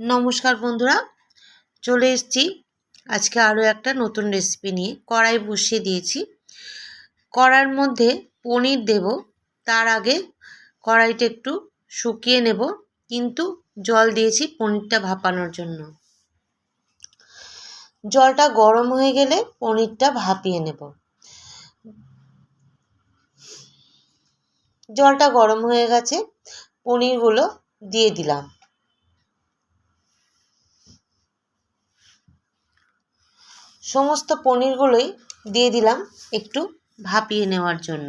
নমস্কার বন্ধুরা, চলে এসেছি আজকে আরও একটা নতুন রেসিপি নিয়ে। কড়াই বসিয়ে দিয়েছি। কড়ার মধ্যে পনির দেব, তার আগে কড়াইটা একটু শুকিয়ে নেব, কিন্তু জল দিয়েছি পনিরটা ভাপানোর জন্য। জলটা গরম হয়ে গেলে পনিরটা ভাপিয়ে নেব। জলটা গরম হয়ে গেছে, পনিরগুলো দিয়ে দিলাম। সমস্ত পনিরগুলোই দিয়ে দিলাম একটু ভাপিয়ে নেওয়ার জন্য।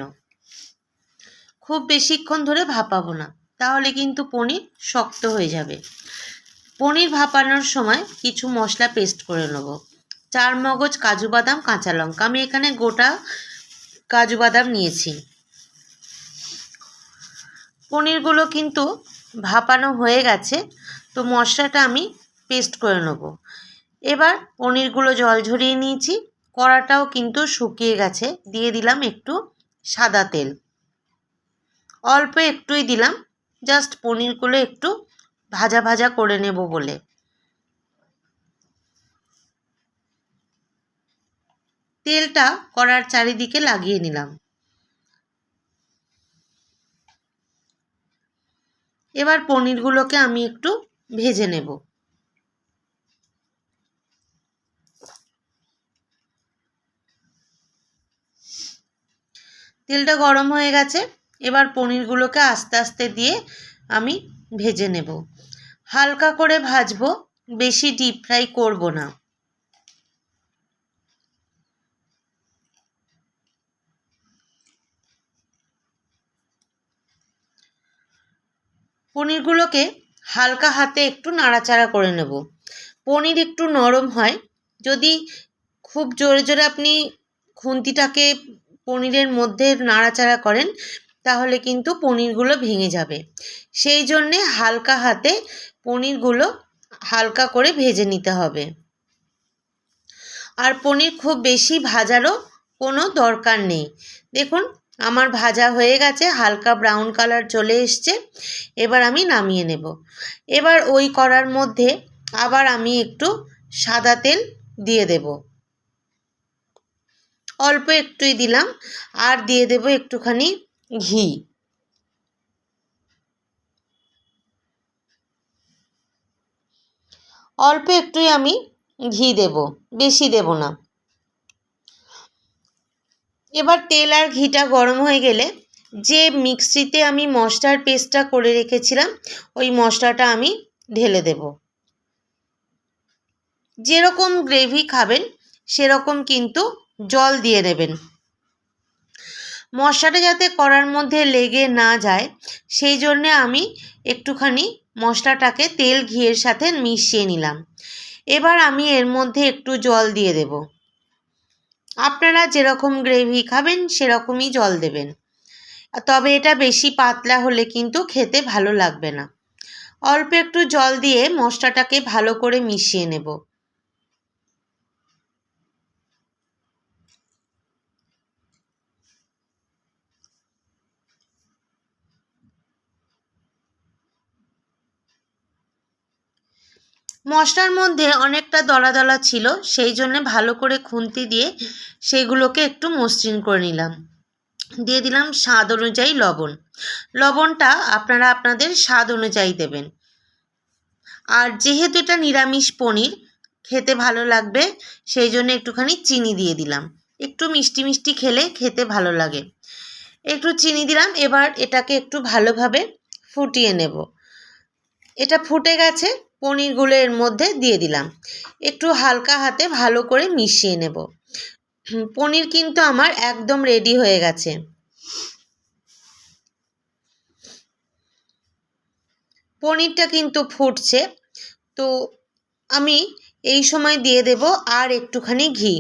খুব বেশিক্ষণ ধরে ভাপাবো না, তাহলে কিন্তু পনির শক্ত হয়ে যাবে। পনির ভাপানোর সময় কিছু মশলা পেস্ট করে নেব। চার মগজ কাজু বাদাম, কাঁচা লঙ্কা। আমি এখানে গোটা কাজু বাদাম নিয়েছি। পনিরগুলো কিন্তু ভাপানো হয়ে গেছে, তো মশলাটা আমি পেস্ট করে নেব। এবার পনিরগুলো জল ঝরিয়ে নিয়েছি। কড়াটাও কিন্তু শুকিয়ে গেছে। দিয়ে দিলাম একটু সাদা তেল। অল্প একটুই দিলাম। জাস্ট পনিরগুলো একটু ভাজা ভাজা করে নেব বলে। তেলটা কড়ার চারিদিকে লাগিয়ে নিলাম। এবার পনিরগুলোকে আমি একটু ভেজে নেব। তেলটা গরম হয়ে গেছে। এবার পনিরগুলোকে আস্তে আস্তে দিয়ে আমি ভেজে নেব। হালকা করে ভাজবো, বেশি ডিপ ফ্রাই করব না। পনিরগুলোকে হালকা হাতে একটু নাড়াচাড়া করে নেব। পনির একটু নরম হয়। যদি খুব জোরে জোরে আপনি খুন্তিটাকে পনিরের মধ্যে নাড়াচাড়া করেন, তাহলে কিন্তু পনিরগুলো ভেঙে যাবে। সেই জন্যে হালকা হাতে পনিরগুলো হালকা করে ভেজে নিতে হবে। আর পনির খুব বেশি ভাজারও কোনো দরকার নেই। দেখুন, আমার ভাজা হয়ে গেছে, হালকা ব্রাউন কালার চলে এসছে, এবার আমি নামিয়ে নেব। এবার ওই করার মধ্যে আবার আমি একটু সাদা তেল দিয়ে দেব। অল্প একটুই দিলাম, আর দিয়ে দেব একটুখানি ঘি। অল্প একটুই আমি ঘি দেব, বেশি দেব না। এবার তেল আর ঘিটা গরম হয়ে গেলে যে মিক্সিতে আমি মশলার পেস্টটা করে রেখেছিলাম, ওই মশলাটা আমি ঢেলে দেব। যেরকম গ্রেভি খাবেন, সেরকম কিন্তু জল দিয়ে নেবেন মশলাটা যাতে কড়ার মধ্যে লেগে না যায়, সেই জন্যে আমি একটুখানি মশলাটাকে তেল ঘিয়ের সাথে মিশিয়ে নিলাম। এবার আমি এর মধ্যে একটু জল দিয়ে দেব। আপনারা যেরকম গ্রেভি খাবেন, সেরকমই জল দেবেন। তবে এটা বেশি পাতলা হলে কিন্তু খেতে ভালো লাগবে না। অল্প একটু জল দিয়ে মশলাটাকে ভালো করে মিশিয়ে নেব। মশলার মধ্যে অনেকটা দলা দলা ছিল, সেই জন্য ভালো করে খুন্তি দিয়ে সেগুলোকে একটু মসৃণ করে নিলাম। দিয়ে দিলাম স্বাদ অনুযায়ী লবণ। লবণটা আপনারা আপনাদের স্বাদ অনুযায়ী দেবেন। আর যেহেতু এটা নিরামিষ পনির, খেতে ভালো লাগবে, সেই জন্য একটুখানি চিনি দিয়ে দিলাম। একটু মিষ্টি মিষ্টি খেলে খেতে ভালো লাগে। একটু চিনি দিলাম, এবার এটাকে একটু ভালোভাবে ফুটিয়ে নেব। এটা ফুটে গেছে পনিরগুলো এর মধ্যে দিয়ে দিলাম। একটু হালকা হাতে ভালো করে মিশিয়ে নেব। পনির কিন্তু আমার একদম রেডি হয়ে গেছে। পনিরটা কিন্তু ফুটছে। তো আমি এই সময় দিয়ে দেব আর একটুখানি ঘি।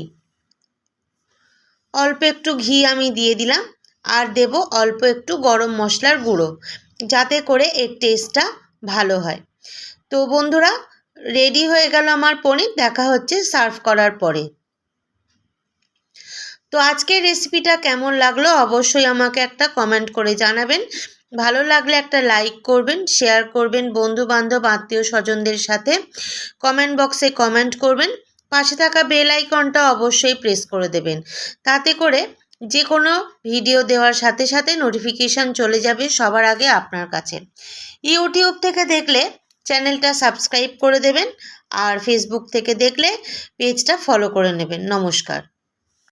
অল্প একটু ঘি আমি দিয়ে দিলাম আর দেব অল্প একটু গরম মশলার গুঁড়ো, যাতে করে এর টেস্টটা ভালো হয়। তো বন্ধুরা রেডি হয়ে গেল আমার পনির। দেখা হচ্ছে সার্ভ করার পরে। তো আজকের রেসিপিটা কেমন লাগল অবশ্যই আমাকে একটা কমেন্ট করে জানাবেন। ভালো লাগলে একটা লাইক করবেন শেয়ার করবেন বন্ধু বান্ধব আত্মীয় স্বজনদের সাথে। কমেন্ট বক্সে কমেন্ট করবেন। পাশে থাকা বেল আইকনটা অবশ্যই প্রেস করে দেবেন। তাতে করে যে কোনো ভিডিও দেওয়ার সাথে সাথে নোটিফিকেশান চলে যাবে সবার আগে আপনার কাছে। ইউটিউব থেকে দেখলে চ্যানেলটা সাবস্ক্রাইব করে দেবেন আর ফেসবুক থেকে দেখলে পেজটা ফলো করে নেবেন। নমস্কার।